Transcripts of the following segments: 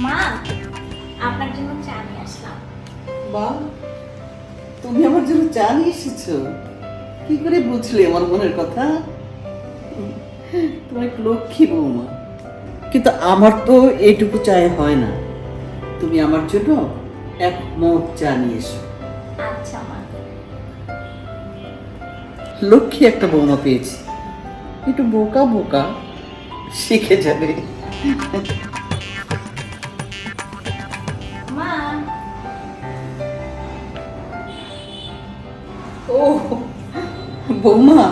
মা আপনার জন্য চা নিয়ে আসলাম। বা তুমি আমার জন্য চা নিয়ে এসেছ? কি করে বুঝলে আমার মনের কথা? তোমার এক লক্ষ্মী বৌমা। কিন্তু আমার তো এইটুকু চায় হয় না। তুমি আমার জন্য এক মগ চা নিয়ে এসো। আচ্ছা মা। লক্ষ্মী একটা বৌমা পেয়েছি। একটু বোকা বোকা শিখে যাবে। ও বৌমা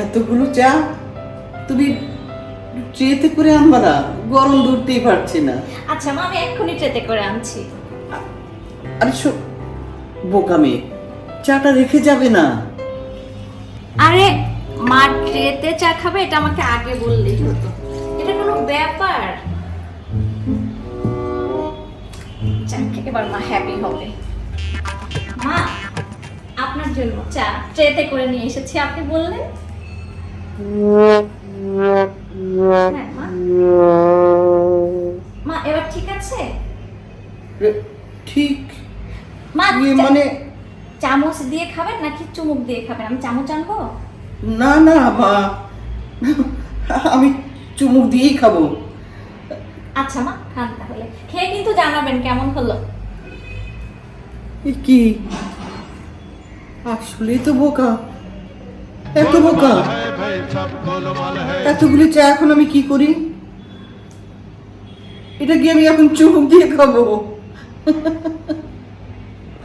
এতগুলো চা তুমি ট্রেতে করে আনবা না? গরম ধরতেই পারছি না। আচ্ছা মা আমি এক্ষুনি ট্রেতে করে আনছি। আরে শো বোকা মেয়ে চাটা রেখে যাবে না। আরে মা ট্রেতে চা খাবে এটা আমাকে আগে বললেই হতো। এটা কোনো ব্যাপার? যাক, এবার মা হ্যাপি হবে। মা আপনার জন্য চা ট্রেতে করে নিয়ে এসেছি আপনি বললেন? হ্যাঁ, মা। এবার ঠিক আছে? ঠিক। মা ইয়ে মানে চামচ দিয়ে খাবেন নাকি চুমুক দিয়ে খাবেন? আমি চামচ আনব? না না মা। আমি চুমুক দিয়েই খাব। আচ্ছা মা খান তাহলে। খেয়ে কিন্তু জানাবেন কেমন হলো। কি? আসলেই তো বোকা। এত বোকা। এতগুলি চা এখন আমি কি করি? এটা কি আমি এখন চুমুক দিয়ে খাব?